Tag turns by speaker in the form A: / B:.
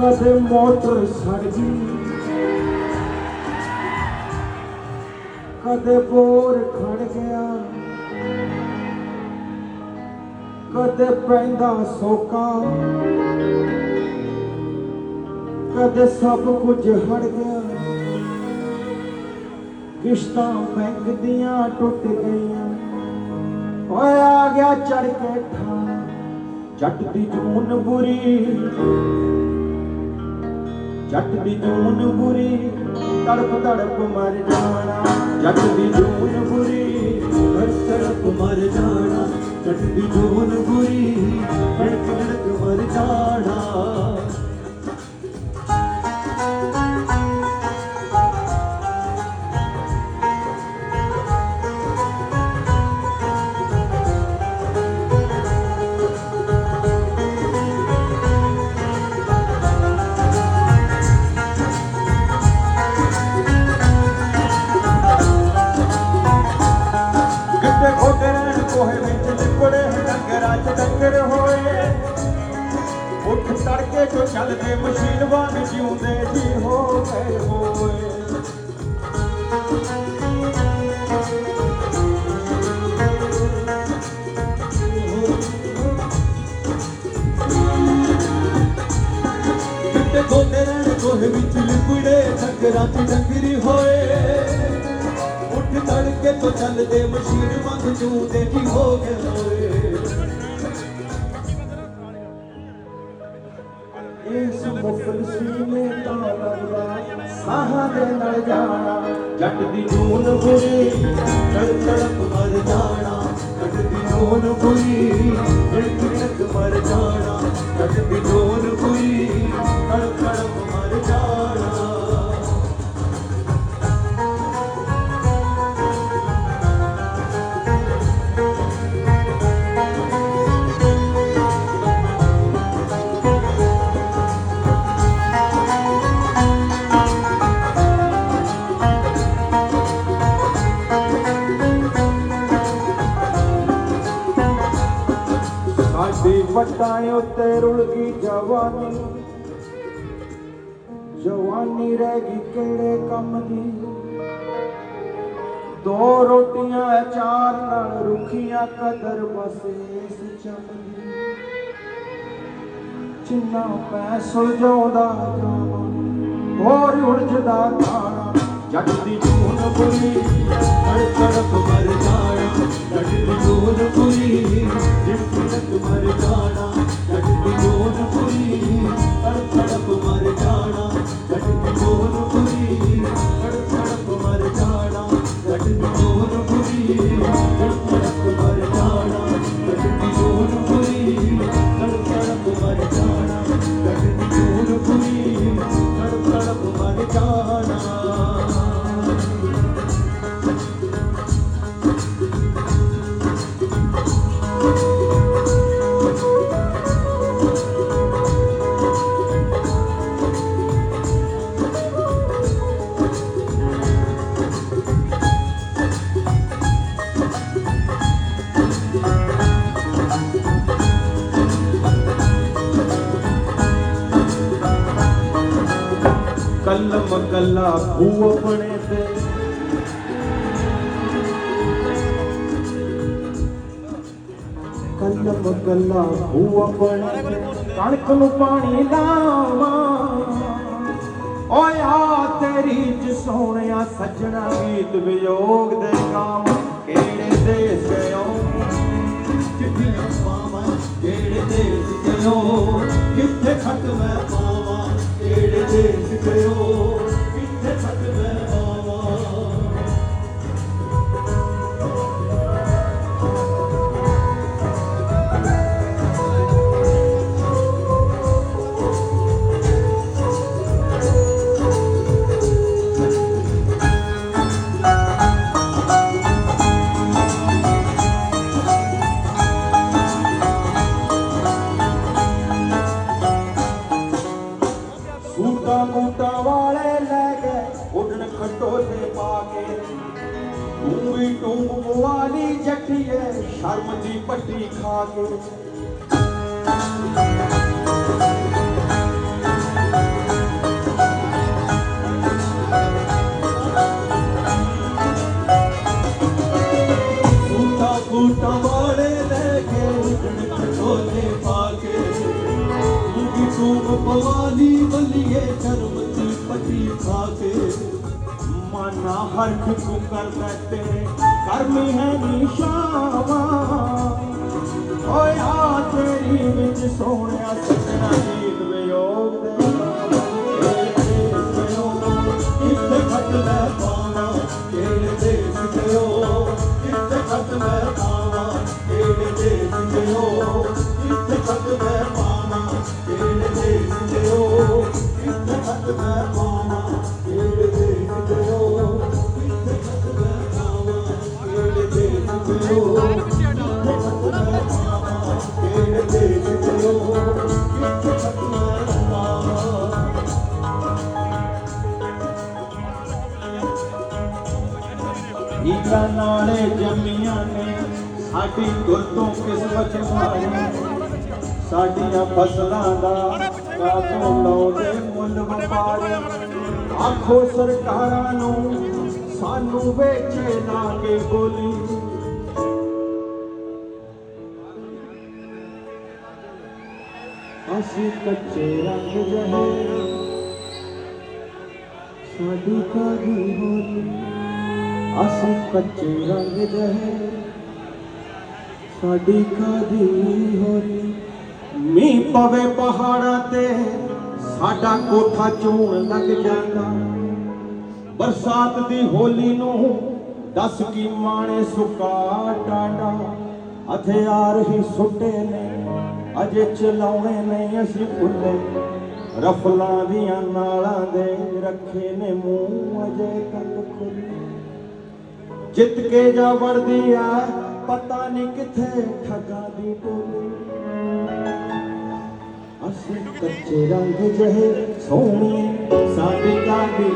A: ਕਦੇ ਮੋਟਰ ਸੜ ਗਈ ਕਦੇ ਬੋਰ ਖੜ ਗਿਆ। ਕਦੇ ਪੈਂਦਾ ਸੋਕਾ। ਕਦੇ ਸਭ ਕੁਝ ਹੜ ਗਿਆ। ਕਿਸ਼ਤਾਂ ਬੈਂਕ ਦੀਆਂ ਟੁੱਟ ਗਈਆਂ। ਓਏ ਆ ਗਿਆ ਚੜ ਕੇ ਠਾਣਾ। ਜੱਟ ਦੀ ਜੂਨ ਬੁਰੀ। ਜੱਟ ਦੀ ਜੂਨ ਬੁਰੀ, ਤੜਪ ਤੜਪ ਮਰ ਜਾਣਾ। ਜੱਟ ਦੀ ਜੂਨ ਬੁਰੀ ਤੜਪ ਤੜਪ ਮਰ ਜਾਣਾ। ਜੱਟ ਦੀ ਜੂਨ ਬੁਰੀ ਖੋਦੇ ਰਹਿਣ ਵਿੱਚ ਲਿਪੜੇ ਡੰਗਰਾਂ ਚ ਡੰਗਰ ਹੋਏ। ਉੱਠ ਤੜਕੇ ਚੋਂ ਚੱਲਦੇ ਮਸ਼ੀਨ ਵਾਂਗ ਜਿਉਂਦੇ ਜੀ ਹੋ ਗਏ ਹੋਏ।
B: ਕਿਤੇ ਰਹਿਣ ਕੋਹੇ ਵਿੱਚ ਲਿਪੜੇ ਡੰਗਰਾਂ ਚ ਡੰਗਰੀ ਹੋਏ। ਉੱਠ ਤੜਕੇ ਤੋਂ ਚੱਲਦੇ ਮਸ਼ੀਨ ਵਾਂਗ ਜੂਦੇ ਕੀ ਹੋ ਗਏ
A: ਇਸ ਮੁਫਲਸੀ ਨੇ ਤਾਂ ਲੱਗਦਾ ਸਾਹਾਂ ਦੇ ਨਾਲ ਜਾਣਾ, ਜੱਟ ਦੀ ਜੂਨ ਬੁਰੀ
B: ਤੜਪ ਤੜਪ ਮਰ ਜਾਣਾ ਕੱਟ ਦੀ ਜੋਨ ਬੁਰੀ ਧੜਕ ਧੜਕ ਮਰ ਜਾਣਾ ਕੱਟ ਦੀ
A: ਸਾਡੀ ਵਟਾਂ ਉੱਤੇ ਰੁਲ ਗਈ ਜਵਾਨੀ। ਜਵਾਨੀ ਰਹਿ ਗਈ ਕਿਹੜੇ ਕੰਮ ਦੀ? ਦੋ ਰੋਟੀਆਂ ਚਾਰ ਨਾਲ ਰੁਖੀਆਂ, ਕਦਰ ਬਸ ਇਸ ਚੰਮ ਜਿੰਨਾ ਪੈ ਸੁਲਝਾਉਂਦਾ ਜਾਵਾਂ, ਹੋਰ ਉਲਝਦਾ ਖਾਣਾ। ਜੱਟ ਦੀ ਜੂਨ ਬੁਰੀ
B: ਤੜਪ ਤੜਪ ਮਰ ਜਾਣਾ।
A: ਕਲਮ ਕੱਲਾ ਖੂ ਆਪਣੇ ਤੇ। ਕਲਮ ਕੱਲਾ ਖੂ ਆਪਣੇ ਤੇ। ਕਣਕ ਨੂੰ ਪਾਣੀ ਲਾਵਾਂ। ਓਏ ਆ ਤੇਰੀ ਚ ਸੋਹਣਿਆ ਸੱਜਣਾ ਗੀਤ ਵਿਯੋਗ ਦੇ ਗਾਮ ਕਿਹੜੇ ਦੇਸ ਗਇਓ?
B: ਚਿੱਠੀਆਂ ਪਾਵਾਂ ਕਿਹੜੇ ਦੇਸ਼ ਗਇਓ ਕਿੱਥੇ ਖੱਟ ਮੈਂ ਪਾਵਾਂ ਕਿਹੜੇ ਦੇਸ਼
A: ਨੂੰ ਵਾਲੀ ਜੱਟੀਏ ਸ਼ਰਮ ਦੀ ਪੱਟੀ ਖਾ ਕੇ।
B: ਤੂੰ ਤਾਂ
A: ਮਾਨਾ ਹਰ ਖੁਕੂ ਕਰ ਬੈਠੇ, ਕਰਮੀ ਹੈ ਨਿਸ਼ਾਵਾ ਓਏ ਆ ਤੇਰੀ ਵਿੱਚ ਸੋਹਣਿਆ ਸੱਜਣਾ ਗੀਤ ਵਿਯੋਗ ਦੇ ਈਗਾ ਨਾਲੇ ਜੰਮੀਆਂ ਨੇ, ਸਾਡੀ ਗੁਰਤੋਂ ਕਿਸਮਤ ਮਾਰੀ ਸਾਡੀਆਂ ਫਸਲਾਂ ਦਾ ਕਾਤੋਂ ਲਾਉਂਦੇ ਮੁੱਲ ਵਪਾਰੀ। ਆਖੋ ਸਰਕਾਰਾਂ ਨੂੰ ਸਾਨੂੰ ਵੇਚੇ ਲਾ ਕੇ ਬੋਲੀ। ਅਸੀਂ ਕੱਚੇ ਰੰਗ ਜਹੇ ਸਾਡੀ ਕਾਦੀ ਹੋਲੀ ਅਸੀਂ ਕੱਚੇ ਰੰਗ ਜਹੇ ਸਾਡੀ ਕਾਦੀ ਹੋਲੀ ਮੀਂਹ ਪਵੇ ਪਹਾੜਾਂ ਤੇ ਸਾਡਾ ਕੋਠਾ ਚੂਣ ਲੱਗ ਜਾਂਦਾ। ਬਰਸਾਤ ਦੀ ਹੋਲੀ ਨੂੰ ਦੱਸ ਕੀ ਮਾਣੇ ਸੁਕਾ ਟਾਂਡਾ। ਹਥਿਆਰ ਹੀ ਸੁੱਟੇ ਨੇ। ਅਜੇ ਚਲਾਉਣੇ ਨਹੀਂ ਅਸੀਂ ਭੁੱਲੇ ਰਫਲਾਂ ਦੀਆਂ ਨਾਲਾਂ ਦੇ ਰੱਖੇ ਨੇ ਮੂੰਹ ਅਜੇ ਤੱਕ ਖੁੱਲੇ ਜਿੱਤ ਕੇ ਜਾ ਵੜਦੀ ਆ, ਪਤਾ ਨਹੀਂ ਕਿੱਥੇ ਠੱਗਾਂ ਦੀ ਟੋਲੀ। ਅਸੀਂ ਕੱਚੇ ਰੰਗ ਜਹੇ ਸੋਹਣੀਏ ਸਾਡੀ ਕਾਦੀ